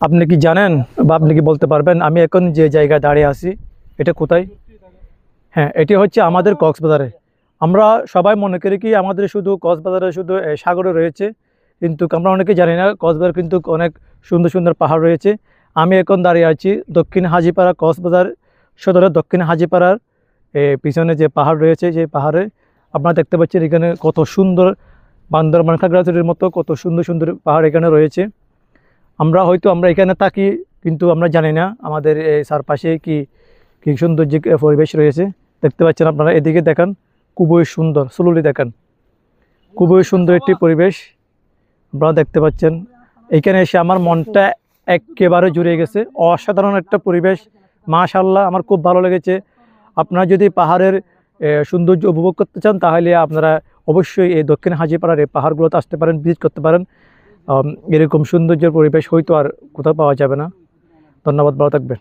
আপনি কি জানেন বা আপনি কি বলতে পারবেন? আমি এখন যে জায়গায় দাঁড়িয়ে আছি, এটা কোথায়? হ্যাঁ এটি হচ্ছে আমাদের কক্সবাজারে। আমরা সবাই মনে করি কি, আমাদের শুধু কক্সবাজারে শুধু সাগরে রয়েছে। কিন্তু আমরা অনেকে জানি না, কক্সবাজার কিন্তু অনেক সুন্দর সুন্দর পাহাড় রয়েছে। আমি এখন দাঁড়িয়ে আছি দক্ষিণ হাজিপাড়া কক্সবাজার সদরের দক্ষিণ হাজিপাড়ার পিছনে যে পাহাড় রয়েছে, যে পাহাড়ে আপনারা দেখতে পাচ্ছেন এখানে কত সুন্দর বান্দরবান খাগড়াছড়ির মতো কত সুন্দর সুন্দর পাহাড় এখানে রয়েছে। আমরা হয়তো আমরা এখানে থাকি, কিন্তু আমরা জানি না আমাদের এই চারপাশে কি কি সুন্দর যে পরিবেশ রয়েছে। দেখতে পাচ্ছেন আপনারা, এদিকে দেখান, খুবই সুন্দর স্লোলি দেখান। খুবই সুন্দর একটি পরিবেশ। আপনারা দেখতে পাচ্ছেন, এখানে এসে আমার মনটা একেবারে জুড়ে গেছে। অসাধারণ একটা পরিবেশ। মাশাল্লাহ আমার খুব ভালো লেগেছে। আপনারা যদি পাহাড়ের সৌন্দর্য উপভোগ করতে চান, তাহলে আপনারা অবশ্যই এই দক্ষিণ হাজিপাড়ার এই পাহাড়গুলোতে আসতে পারেন ভিজিট করতে পারেন। এরকম সৌন্দর্যের পরিবেশ হয়তো আর কোথাও পাওয়া যাবে না। ধন্যবাদ ভালো থাকবেন।